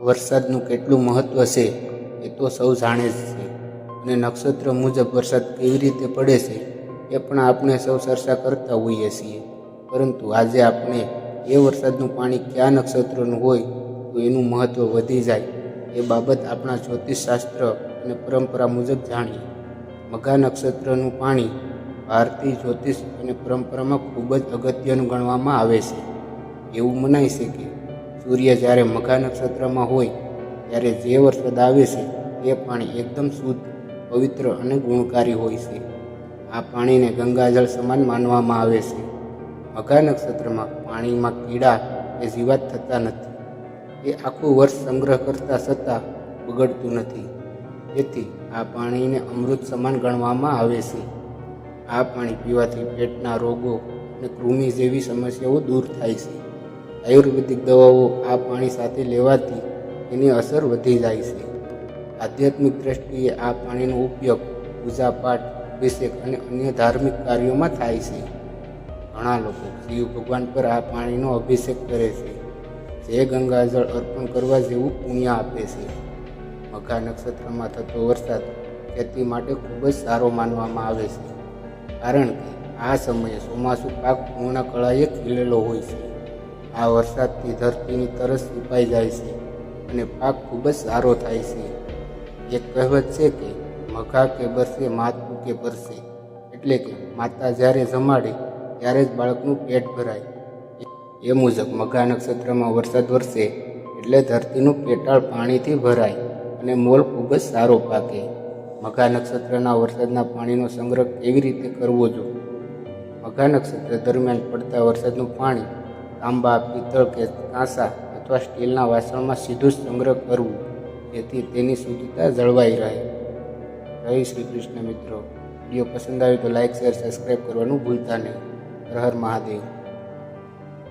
વરસાદનું કેટલું મહત્ત્વ છે એ તો સૌ જાણે જ છે. અને નક્ષત્ર મુજબ વરસાદ કેવી રીતે પડે છે એ પણ આપણે સૌ ચર્ચા કરતા હોઈએ છીએ. પરંતુ આજે આપણે એ વરસાદનું પાણી કયા નક્ષત્રનું હોય તો એનું મહત્ત્વ વધી જાય એ બાબત આપણા જ્યોતિષશાસ્ત્ર અને પરંપરા મુજબ જાણીએ. મઘા નક્ષત્રનું પાણી ભારતીય જ્યોતિષ અને પરંપરામાં ખૂબ જ અગત્યનું ગણવામાં આવે છે. એવું મનાય છે કે સૂર્ય જ્યારે મઘા નક્ષત્રમાં હોય, ત્યારે જે વરસાદ આવે છે, એ પાણી એકદમ શુદ્ધ, પવિત્ર અને ગુણકારી હોય છે. આ પાણીને ગંગાજળ સમાન માનવામાં આવે છે. મઘા નક્ષત્રમાં પાણીમાં કીડા કે જીવાત થતા નથી. એ આખું વર્ષ સંગ્રહ કરતા છતાં બગડતું નથી. તેથી આ પાણીને અમૃત સમાન ગણવામાં આવે છે. આ પાણી પીવાથી પેટના રોગો અને કૃમિ જેવી સમસ્યાઓ દૂર થાય છે. આયુર્વેદિક દવાઓ આ પાણી સાથે લેવાથી એની અસર વધી જાય છે. આધ્યાત્મિક દ્રષ્ટિએ આ પાણીનો ઉપયોગ પૂજાપાઠ, અભિષેક અને અન્ય ધાર્મિક કાર્યોમાં થાય છે. ઘણા લોકો શિવ ભગવાન પર આ પાણીનો અભિષેક કરે છે. જે ગંગાજળ અર્પણ કરવા જેવું પુણ્ય આપે છે. મઘા નક્ષત્રમાં થતો વરસાદ ખેતી માટે ખૂબ જ સારો માનવામાં આવે છે. કારણ કે આ સમયે ચોમાસું પાક પૂર્ણ કળાએ ખીલેલો હોય છે. આ વરસાદથી ધરતીની તરસ છુપાઈ જાય છે અને પાક ખૂબ જ સારો થાય છે. એક કહેવત છે કે, મઘા કે બરસે, માથું કે બરસે. એટલે કે, માતા જ્યારે જમાડે, ત્યારે જ બાળકનું પેટ ભરાય. એ મુજબ મઘા નક્ષત્રમાં વરસાદ વરસે, એટલે ધરતીનું પેટાળ પાણીથી ભરાય અને મોલ ખૂબ જ સારો પાકે. મઘા નક્ષત્રના વરસાદના પાણીનો સંગ્રહ કેવી રીતે કરવો જો? મઘા નક્ષત્ર દરમિયાન પડતા વરસાદનું પાણી તાંબા પિત્તળ કે કાંસા અથવા સ્ટીલના વાસણમાં સીધું સંગ્રહ કરવું, જેથી તેની શુદ્ધતા જળવાઈ રહે. જય શ્રી કૃષ્ણ મિત્રો. વીડિયો પસંદ આવ્યો તો લાઇક શેર સબસ્ક્રાઈબ કરવાનું ભૂલતા નહીં. હર મહાદેવ.